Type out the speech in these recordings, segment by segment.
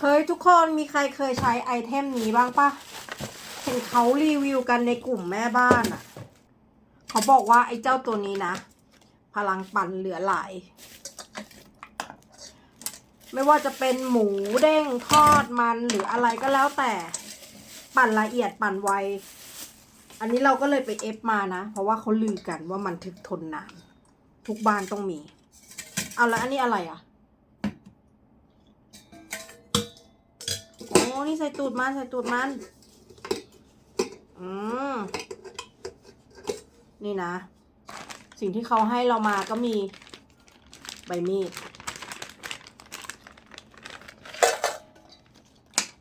เฮ้ยทุกคนมีใครเคยใช้ไอเทมนี้บ้างปะเห็นเขารีวิวกันในกลุ่มแม่บ้านอะ่ะ เขาบอกว่าไอ้เจ้าตัวนี้นะ พลังปั่นเหลือหลาย ไม่ว่าจะเป็นหมูเด้งทอดมันหรืออะไรก็แล้วแต่ ปั่นละเอียดปั่นไว อันนี้เราก็เลยไปเอฟมานะ เพราะว่าเขาลือกันว่ามันถึกทนนานทุกบ้านต้องมี เอาแล้วอันนี้อะไรอะอ้ นี่ใส่ตูดมันใส่ตูดมัน อืม นี่นะ สิ่งที่เขาให้เรามาก็มีใบมีด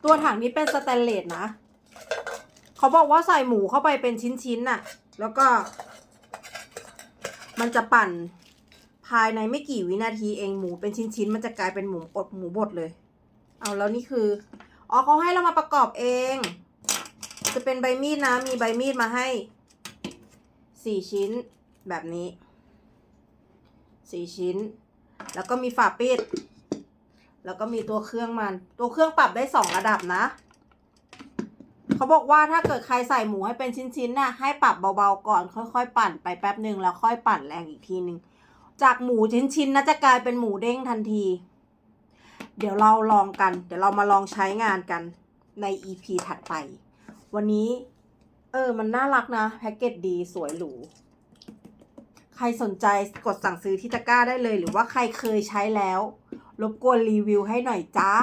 ตัวถังนี้เป็นสแตนเลสนะ เขาบอกว่าใส่หมูเข้าไปเป็นชิ้นๆน่ะ แล้วก็ มันจะปั่นภายในไม่กี่วินาทีเองหมูเป็นชิ้นๆ มันจะกลายเป็นหมูอดหมูบดเลย เอาแล้วนี่คือ อ๋อเขาให้เรามาประกอบเอง จะเป็นใบมีดนะ มีใบมีดมาให้สี่ชิ้นแบบนี้สี่ชิ้น แล้วก็มีฝาปิด แล้วก็มีตัวเครื่องมัน ตัวเครื่องปรับได้สองระดับนะ เขาบอกว่าถ้าเกิดใครใส่หมูให้เป็นชิ้นๆน่ะให้ปรับเบาๆก่อน ค่อยๆ ปั่นไปแป๊บหนึ่งแล้วค่อยปั่นแรงอีกทีหนึ่งจากหมูชิ้นๆน่าจะกลายเป็นหมูเด้งทันที เดี๋ยวเราลองกัน เดี๋ยวเรามาลองใช้งานกันใน EP ถัดไป วันนี้ เออ มันน่ารักนะ แพ็กเกจดีสวยหรู ใครสนใจกดสั่งซื้อที่ตะกร้าได้เลย หรือว่าใครเคยใช้แล้ว รบกวนรีวิวให้หน่อยจ้า